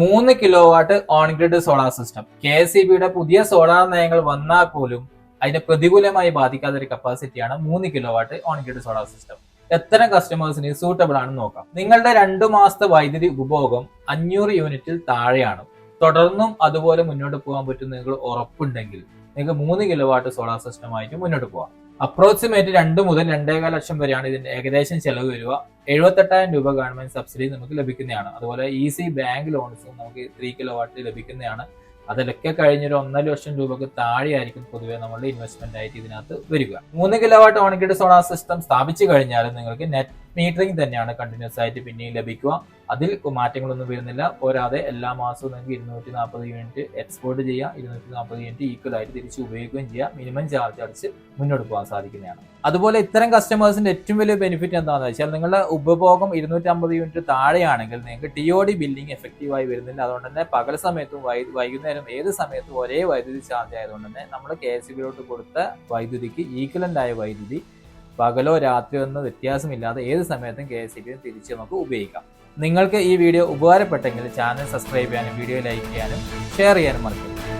മൂന്ന് kilowatt on grid solar system K S E ബിയുടെ പുതിയ സോളാർ നയങ്ങൾ വന്നാൽ പോലും അതിനെ പ്രതികൂലമായി ബാധിക്കാത്ത ഒരു കപ്പാസിറ്റിയാണ് മൂന്ന് kilowatt on grid solar system എത്ര കസ്റ്റമേഴ്സിന് സൂട്ടബിൾ ആണെന്ന് നോക്കാം. നിങ്ങളുടെ രണ്ടു മാസത്തെ വൈദ്യുതി ഉപഭോഗം അഞ്ഞൂറ് യൂണിറ്റിൽ താഴെയാണ്. തുടർന്നും അതുപോലെ മുന്നോട്ട് പോകാൻ പറ്റും നിങ്ങൾ ഉറപ്പുണ്ടെങ്കിൽ നിങ്ങൾക്ക് മൂന്ന് കിലോ വാട്ട് സോളാർ സിസ്റ്റമായിട്ട് മുന്നോട്ട് പോകാം. അപ്രോക്സിമേറ്റ് രണ്ട് മുതൽ രണ്ടേകാൽ ലക്ഷം വരെയാണ് ഇതിന്റെ ഏകദേശം ചെലവ് വരിക. എഴുപത്തെട്ടായിരം രൂപ ഗവൺമെന്റ് സബ്സിഡി നമുക്ക് ലഭിക്കുന്നതാണ്. അതുപോലെ ഈസി ബാങ്ക് ലോൺസും നമുക്ക് ത്രീ കിലോ വാട്ട് ലഭിക്കുന്നതാണ്. അതിലൊക്കെ കഴിഞ്ഞൊരു ഒന്നര ലക്ഷം രൂപക്ക് താഴെയായിരിക്കും പൊതുവെ നമ്മളുടെ ഇൻവെസ്റ്റ്മെന്റ് ആയിട്ട് ഇതിനകത്ത് വരിക. മൂന്ന് kilowatt on grid solar system സ്ഥാപിച്ചു കഴിഞ്ഞാൽ നിങ്ങൾക്ക് നെറ്റ് മീറ്ററിംഗ് തന്നെയാണ് കണ്ടിന്യൂസ് ആയിട്ട് പിന്നെയും ലഭിക്കുക. അതിൽ മാറ്റങ്ങളൊന്നും വരുന്നില്ല. പോരാതെ എല്ലാ മാസവും നിങ്ങൾക്ക് ഇരുന്നൂറ്റി നാൽപ്പത് യൂണിറ്റ് എക്സ്പോർട്ട് ചെയ്യാം. ഇരുന്നൂറ്റി നാൽപ്പത് യൂണിറ്റ് ഈക്വൽ ആയിട്ട് തിരിച്ച് ഉപയോഗിക്കുകയും ചെയ്യാം. മിനിമം ചാർജ് അടിച്ച് മുന്നോട്ട് പോകാൻ സാധിക്കുന്നതാണ്. അതുപോലെ ഇത്തരം കസ്റ്റമേഴ്സിന്റെ ഏറ്റവും വലിയ ബെനിഫിറ്റ് എന്താണെന്ന് വെച്ചാൽ നിങ്ങളുടെ ഉപഭോഗം ഇരുന്നൂറ്റി അമ്പത് യൂണിറ്റ് താഴെയാണെങ്കിൽ നിങ്ങൾക്ക് ടി ഒ ഡി ബില്ലിംഗ് എഫക്റ്റീവായി വരുന്നില്ല. അതുകൊണ്ട് തന്നെ പകൽ സമയത്തും വൈകുന്നേരം ഏത് സമയത്തും ഒരേ വൈദ്യുതി ചാർജ് ആയതുകൊണ്ട് തന്നെ നമ്മൾ കെ എസ് ബിയിലോട്ട് കൊടുത്ത വൈദ്യുതിക്ക് ഈക്വലന്റ് ആയ വൈദ്യുതി പകലോ രാത്രിയോ എന്ന വ്യത്യാസമില്ലാതെ ഏത് സമയത്തും കെ എസ് ബി തിരിച്ച് നമുക്ക് ഉപയോഗിക്കാം. നിങ്ങൾക്ക് ഈ വീഡിയോ ഉപകാരപ്പെട്ടെങ്കിൽ ചാനൽ സബ്സ്ക്രൈബ് ചെയ്യാനും വീഡിയോ ലൈക്ക് ചെയ്യാനും ഷെയർ ചെയ്യാനും മറക്കരുത്.